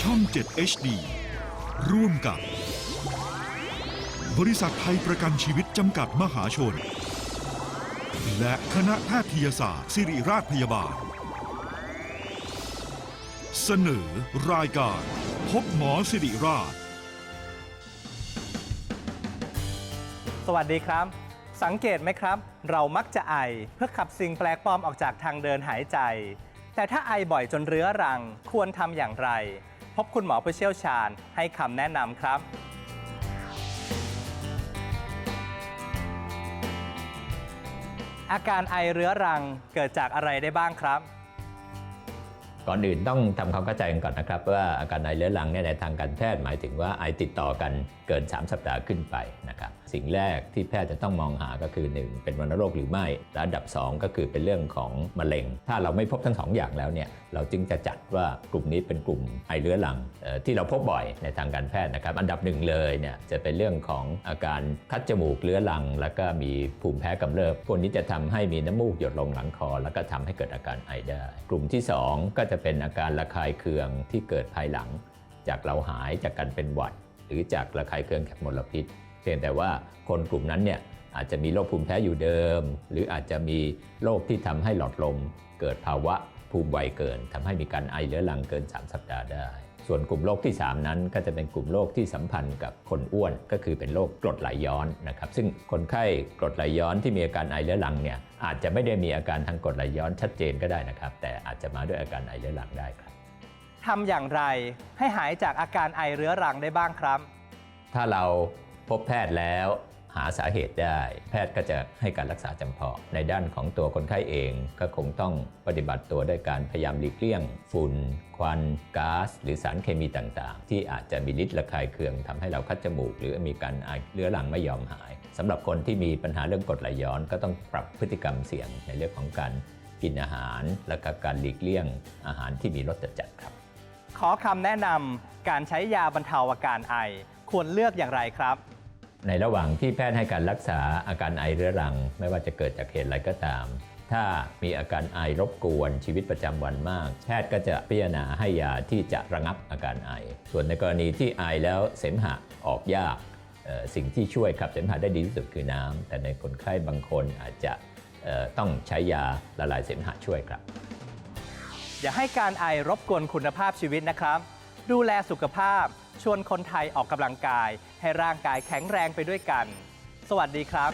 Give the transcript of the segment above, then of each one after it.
ช่อง 7 HD ร่วมกับ บริษัทไทยประกันชีวิตจำกัดมหาชน และคณะแพทยศาสตร์ ศิริราชพยาบาล เสนอรายการ พบหมอสิริราช สวัสดีครับ สังเกตไหมครับ เรามักจะไอเพื่อขับสิ่งแปลกปลอมออกจากทางเดินหายใจ แต่ถ้าไอบ่อยจนเรื้อรังควรทำอย่างไร พบคุณหมอผู้เชี่ยวชาญให้คำแนะนำครับ อาการไอเรื้อรังเกิดจากอะไรได้บ้างครับ ก่อนอื่นต้องทำความเข้าใจกันก่อนนะครับ ว่าอาการไอเรื้อรังเนี่ยในทางการแพทย์หมายถึงว่าไอติดต่อกันเกิน 3 สัปดาห์ขึ้นไปนะครับสิ่งแรกที่แพทย์จะต้องมองหาก็คือ 1 เป็นวัณโรคหรือไม่และอันดับ 2 ก็คือเป็นเรื่องของมะเร็ง ถ้าเราไม่พบทั้งสองอย่างแล้วเนี่ยเราจึงจะจัดว่ากลุ่มนี้เป็นกลุ่มไอเรื้อรังที่เราพบบ่อยในทางการแพทย์นะครับ อันดับหนึ่งเลยเนี่ยจะเป็นเรื่องของอาการคัดจมูกเรื้อรัง แล้วก็มีภูมิแพ้กำเริบพวกนี้จะทำให้มีน้ำมูกหยดลงหลังคอ แล้วก็ทำให้เกิดอาการไอได้ กลุ่มที่ 2 ก็จะเป็นอาการระคายเคืองที่เกิดภายหลัง จากเราหายจากการเป็นหวัด หรือจากระคายเคืองจากมลพิษ เพียงแต่ว่าคนกลุ่มนั้นเนี่ยอาจจะมีโรคภูมิแพ้อยู่เดิม หรืออาจจะมีโรคที่ทำให้หลอดลม เกิดภาวะภูมิไวเกินทำให้มีการไอเรื้อรังเกิน 3 สัปดาห์ได้ ส่วนกลุ่มโรคที่ 3 นั้น ก็จะเป็นกลุ่มโรคที่สัมพันธ์กับคนอ้วน ก็คือเป็นโรคกรดไหลย้อนนะครับ ซึ่งคนไข้กรดไหลย้อนที่มีอาการไอเรื้อรังเนี่ยอาจจะไม่ได้มีอาการทางกรดไหลย้อนชัดเจนก็ได้นะครับ แต่อาจจะมาด้วยอาการไอเรื้อรังได้ครับทำอย่างไรให้หายจากอาการไอเรื้อรังได้บ้างครับ ถ้าเราพบแพทย์แล้ว หาสาเหตุได้ แพทย์ก็จะให้การรักษาจำเพาะ ในด้านของตัวคนไข้เองก็คงต้องปฏิบัติตัวด้วยการพยายามหลีกเลี่ยง ฝุ่น ควันก๊าซหรือสารเคมีต่างๆ ที่อาจจะมีฤทธิ์ระคายเคืองทำให้เราคัดจมูก หรือมีการไอเรื้อรังไม่ยอมหายสำหรับคนที่มีปัญหาเรื่องกรดไหลย้อน ก็ต้องปรับพฤติกรรมเสี่ยงในเรื่องของการกินอาหาร และก็การหลีกเลี่ยงอาหารที่มีรสจัดๆครับ ขอคำแนะนำการใช้ยาบรรเทาอาการไอควรเลือกอย่างไรครับ ในระหว่างที่แพทย์ให้การรักษาอาการไอเรื้อรัง ไม่ว่าจะเกิดจากเหตุอะไรก็ตาม ถ้ามีอาการไอรบกวนชีวิตประจำวันมาก แพทย์ก็จะพิจารณาให้ยาที่จะระงับอาการไอ ส่วนในกรณีที่ไอแล้วเสมหะออกยากสิ่งที่ช่วยขับเสมหะได้ดีที่สุดคือน้ำแต่ในคนไข้บางคนอาจจะต้องใช้ยาละลายเสมหะช่วยครับ อย่าให้การไอรบกวนคุณภาพชีวิตนะครับ ดูแลสุขภาพ ชวนคนไทยออกกำลังกาย ให้ร่างกายแข็งแรงไปด้วยกัน สวัสดีครับ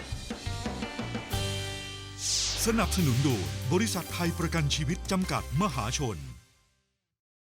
สนับสนุนโดยบริษัทไทยประกันชีวิตจำกัดมหาชน